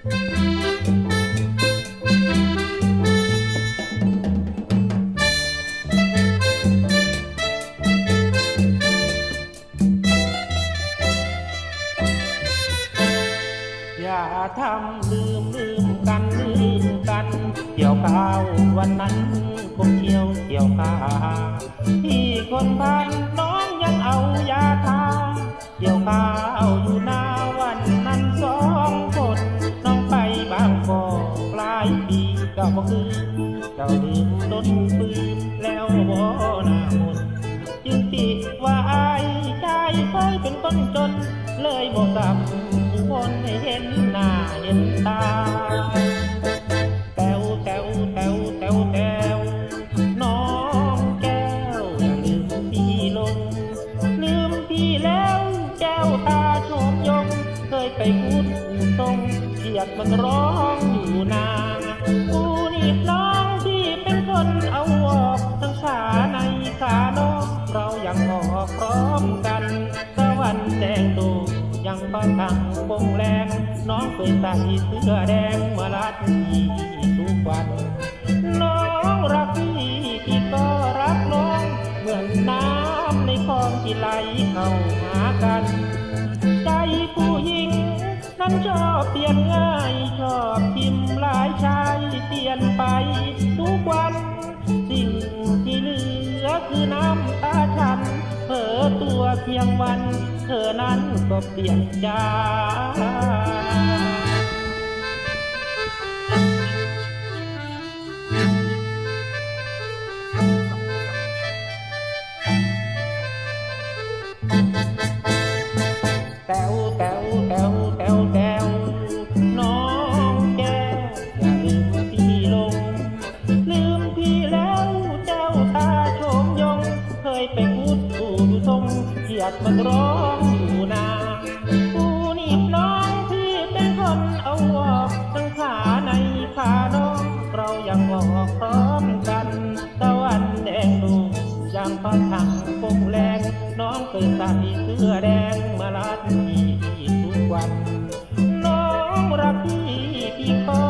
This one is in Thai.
อย่าทำลืมลืมกันลืมกันเกี่ยวข้าววันนั้นคงเกี่ยวเกี่ยวข้าที่คนพันน้องยังเอายาทาเกี่ยวข้า บ่คืนเจ้าลืมรถปืนแล้วบ่หน้ามนจึงติว่าอายชายเคยเป็นคนจน เลยบอกกับคนให้เห็นหน้าเห็นตาแต้วแต้วแต้วแต้วแต้วน้องแก้วอย่าลืมพี่ลง ลืมพี่แล้วแก้วตาโชมยง เคยไปพูดตรงเกียดมันร้องอยู่นาน กูนี่น้องที่เป็นคนเอาออกทั้งขาในขานอกเรายังออกพร้อมกันตะวันแดงดูยังฟังทางปงแรง น้องเคยใส่เสื้อแดงมาลัดพี่ทุกวัน น้องรักพี่พี่ก็รักน้อง เหมือนน้ำในคลองที่ไหลเข้าหากัน ใจผู้หญิง นั้นชอบเปลี่ยนง่ายชอบทิม เปลี่ยนไปทุกวัน สิ่งที่เหลือคือน้ำตาฉันเผลอตัวเพียงวัน เธอนั้นก็เปลี่ยนใจแต้ ดบักร้องอยู่นากูนีบน้องที่เป็นคนเอาออกทั้งขาในขาน้องเรายังออกพร้อมกันตะวันแดงดูยังพอทังคงแรง น้องเคยใส่เสื้อแดงมาลัดที่ทุกวัน น้องรักพี่พี่ขอ